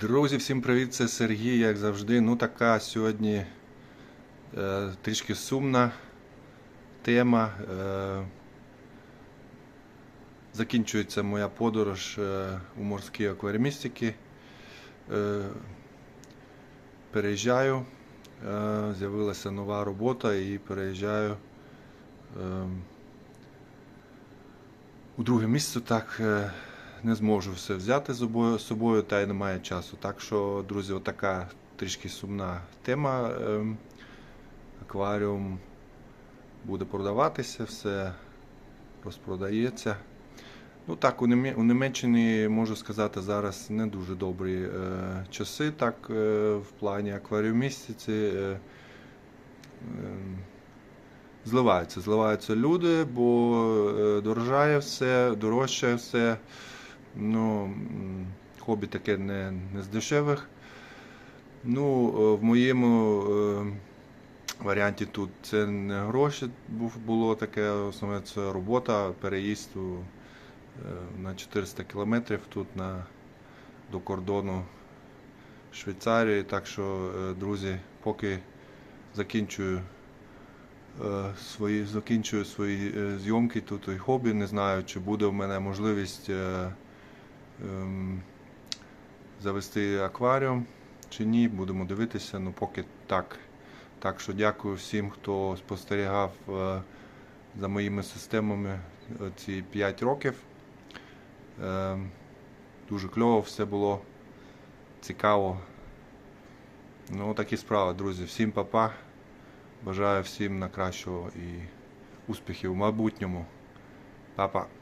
Друзі, всім привіт! Це Сергій, як завжди. Ну, така сьогодні е, трішки сумна тема. Е, закінчується моя подорож е, у морській акваріумістики. Е, переїжджаю. Е, з'явилася нова робота і переїжджаю. Е, у друге місце так е, не зможу все взяти з собою, та й немає часу. Так що, друзі, отака трішки сумна тема. Ем, Акваріум буде продаватися, все розпродається. Ну так, у Німеччині можу сказати зараз не дуже добрі е, часи, так е, в плані акваріумістиці. Е, ем, Зливаються, зливаються люди, бо е, дорожає все, дорожчає все. Ну, хобі таке не, не з дешевих. Ну, е, в моєму е, варіанті тут це не гроші було таке, основне це робота, переїзд е, на 400 кілометрів тут на, до кордону Швейцарії. Так що, е, друзі, поки закінчую е, свої, закінчую свої е, зйомки тут і хобі. Не знаю, чи буде в мене можливість е, завести акваріум чи ні. Будемо дивитися. Ну поки так. Так що дякую всім, хто спостерігав е, за моїми системами е, ці 5 років. Е, Дуже кльово все було цікаво. Ну, такі справи, друзі. Всім па-па. Бажаю всім на кращого і успіхів в майбутньому. Па-па.